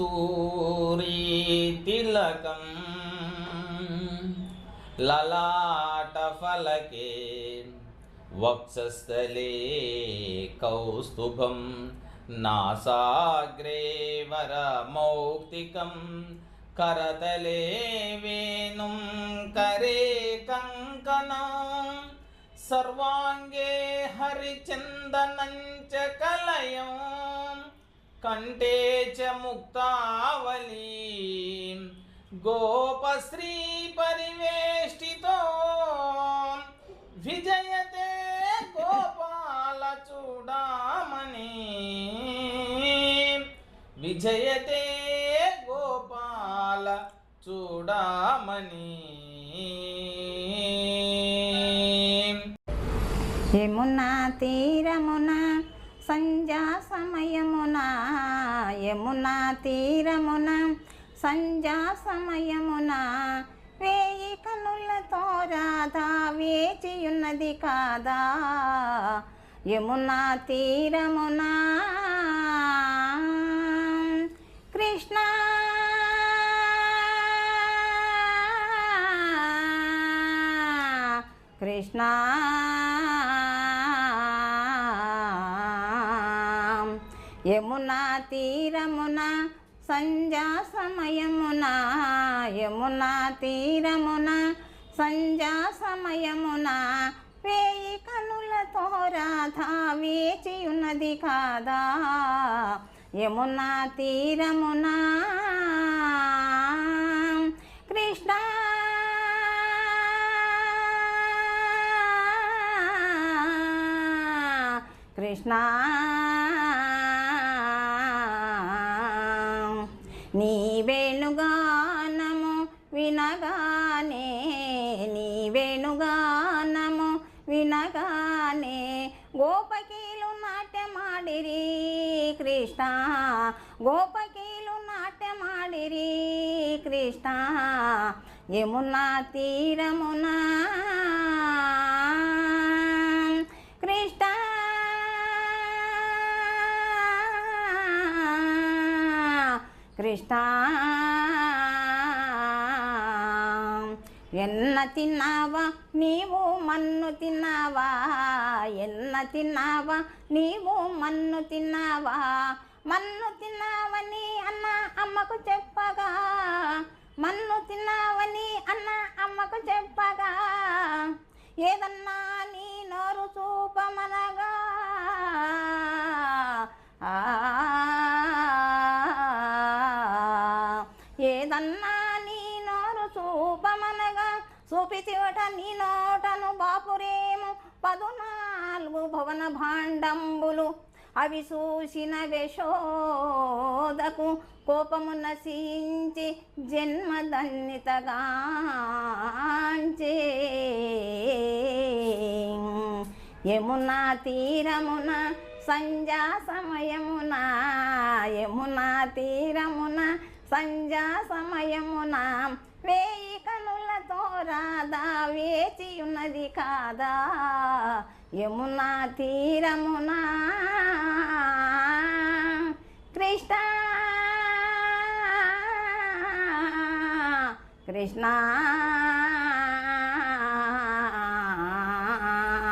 కస్తూరీ తిలకం లలాటఫలకే వక్షస్థలే కౌస్తుభం నాసాగ్రే వరమౌక్తికం करतले वेणुं करे कङ्कणं सर्वाङ्गे हरिचन्दनं च कलयं कंटे च मुक्तावली। मुक्तावलीं गोपश्रीपरिवेष्टितो। विजयते गोपालचूडामणि। विजयते गोपालचूडामणि। तीर तीरमुना సంధ్యా సమయమున యమునా తీరమున సంధ్యా సమయమున వేయి కనులతో రాధా వేచియున్నది కాదా? యమునా తీరమున కృష్ణ కృష్ణ యమునా తీరమున సంధ్యా సమయమున యమునా తీరమున సంధ్యా సమయమున వేయి కనులతో రాధా వేచియున్నది కాదా? యమునా తీరమున కృష్ణ కృష్ణ నీ వేణుగానము వినగానే నీ వేణుగానము వినగానే గోపకీలు నాట్యమాడిరి కృష్ణ గోపకీలు నాట్యమాడిరి కృష్ణ యమునా తీరమునా కృష్ణ ఎన్న తిన్నావా? నీవు మన్ను తిన్నావా? ఎన్న తిన్నావా? నీవు మన్ను తిన్నావా? మన్ను తిన్నావని అన్న అమ్మకు చెప్పగా. మన్ను తిన్నావని అన్న అమ్మకు చెప్పగా. ఏదన్నా నీ నోరు చూపమనగా ఏదన్నా నీ నోరు చూపమనగా చూపితివట నీ నోటను బాపురేము. పదునాలుగు భవన భాండంబులు అవి చూసిన వేషోదకు కోపము నశించి జన్మదన్నితగాంచే యమునా తీరమున సంధ్యా సమయమున యమునా తీరమున సంధ్యా సమయమున వేయి కనులతో రాధా వేచి ఉన్నది కాదా? యమునా తీరమున? కృష్ణ? కృష్ణ?